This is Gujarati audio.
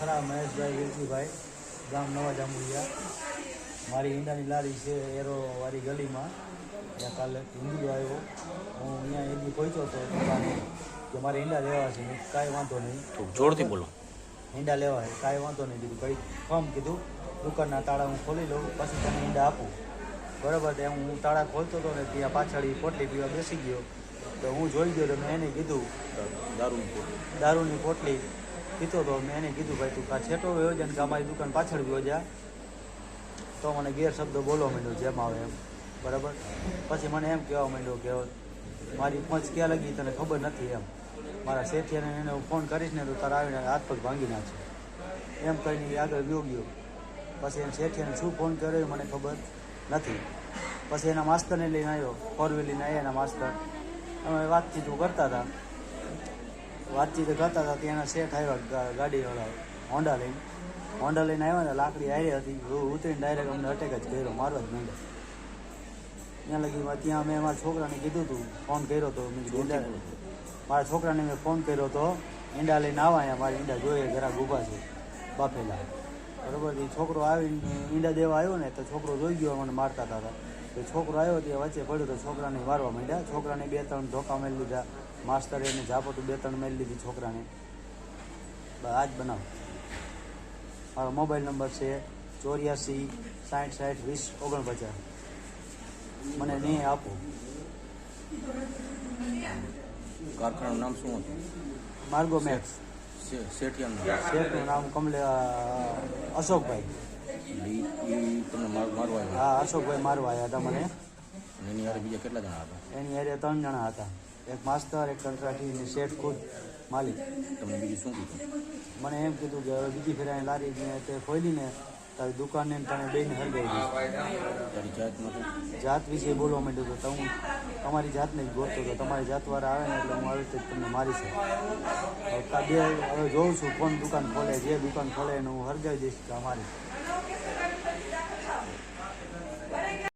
ખરા મહેશભાઈ વેલજીભાઈ ગામ નવા જાંબુડિયા. મારી ઈંડાની લારી છે એરોવાળી ગલીમાં. ત્યાં કાલે હિન્દુ આવ્યો. હું અહીંયા એની પહોંચ્યો હતો દુકાને કે મારે ઈંડા લેવા છે. કાંઈ વાંધો નહીં. જોરથી બોલો. ઈંડા લેવા છે. કાંઈ વાંધો નહીં દીધું. ભાઈ ફોર્મ કીધું. દુકાનના તાળા હું ખોલી લઉં પછી તને ઈંડા આપું. બરાબર તો હું તાળા ખોલતો હતો ને ત્યાં પાછળ પોટલી પીવા બેસી ગયો. તો હું જોઈ ગયો તો મેં એને કીધું દારૂ દારૂની પોટલી. પીતો તો મેં એને કીધું ભાઈ, તું કા છેટો વયો જા ને કે અમારી દુકાન પાછળ વયો જા. તો મને ગેરશબ્દો બોલવા માંડ્યો જેમ આવે એમ. બરાબર? પછી મને એમ કહેવા માંડ્યો કે મારી પંચ ક્યાં લગી તને ખબર નથી એમ. મારા શેઠિયાને એને હું ફોન કરીશ ને તો તારા આવીને હાથ પગ ભાંગી નાખશે એમ કહીને આગળ ગયો ગયો. પછી એને શેઠિયાને શું ફોન કર્યો મને ખબર નથી. પછી એના માસ્તરને લઈને આવ્યો ફોર વ્હીલ લઈને આવ્યા એના માસ્તર. અમે વાતચીત કરતા હતા. વાતચીત કરતા હતા, ત્યાંના શેઠ આવ્યા ગાડીવાળા હોન્ડા લઈને. હોન્ડા લઈને આવ્યા ને, લાકડી આવી હતી. ઉતરીને ડાયરેક્ટ અમને અટેક જ કર્યો, મારવા જ માંડ્યા. ત્યાં લગી ત્યાં મેં મારા છોકરાને કીધું હતું ફોન કર્યો હતો મારા છોકરાને મેં ફોન કર્યો હતો ઈંડા લઈને આવા અહીંયા, મારી ઈંડા જોઈએ ઘરા ઊભા છે, બાફેલા. બરોબર, એ છોકરો આવીને ઈંડા દેવા આવ્યો ને, તો છોકરો જોઈ ગયો, મને મારતા હતા. તો છોકરો આવ્યો, ત્યાં વચ્ચે પડ્યો તો છોકરાને મારવા માંડ્યા. છોકરાને બે ત્રણ ધોકા મેળ લીધા. માસ્તરે એને ઝાપટું બે ત્રણ મારી લીધી છોકરાને. બસ આ જ બનાવ. મારો મોબાઈલ નંબર છે ચોર્યાસી સાઠ સાઠ વીસ ઓગણપચાસ. મને નહીં આપો. કારખાનાનું નામ શું હતું? માર્ગો મેક્સ. શેઠનું નામ. કમલે અશોકભાઈ. હા અશોકભાઈ મારવા આવ્યા હતા મને. એની હારે બીજા કેટલા જણા હતા? એની હારે ત્રણ જણા હતા. એક માસ્તર એક કંટ્રાટી અને શેઠ ખુદ માલિક. તમને બીજું શું કીધું? મને એમ કીધું કે હવે બીજી ફેરાને લારીને લારી ને તે ખોલીને તારી દુકાનને ને તને બેને જાતમાં જાત વિશે બોલવા માંડ્યો તો હું તમારી જાતને જ ગોતતો હતો તમારી જાતવાળા આવે ને એટલે હું આવી રીતે તમને મારી છે હવે જોઉં છું કોણ દુકાન ખોલે જે દુકાન ખોલે એને હું હરગાવી દઈશ કે અમારી.